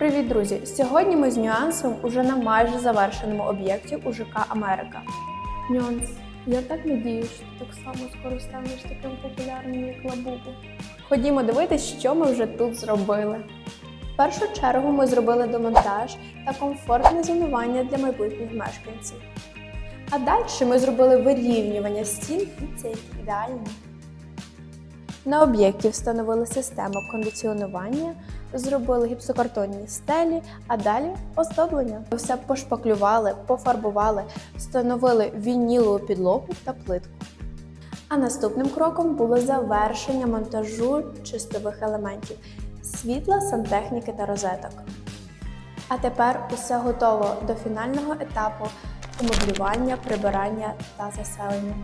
Привіт, друзі! Сьогодні ми з нюансом уже на майже завершеному об'єкті у ЖК Америка. Нюанс. Я так надію, що ти так само скоро станеш таким популярним, як Лабубу. Ходімо дивитись, що ми вже тут зробили. В першу чергу ми зробили демонтаж та комфортне зонування для майбутніх мешканців. А далі ми зробили вирівнювання стін і це які ідеальні. На об'єкті встановили систему кондиціонування, зробили гіпсокартонні стелі, а далі оздоблення. Все пошпаклювали, пофарбували, встановили вінілову підлогу та плитку. А наступним кроком було завершення монтажу чистових елементів світла, сантехніки та розеток. А тепер усе готово до фінального етапу умеблювання, прибирання та заселення.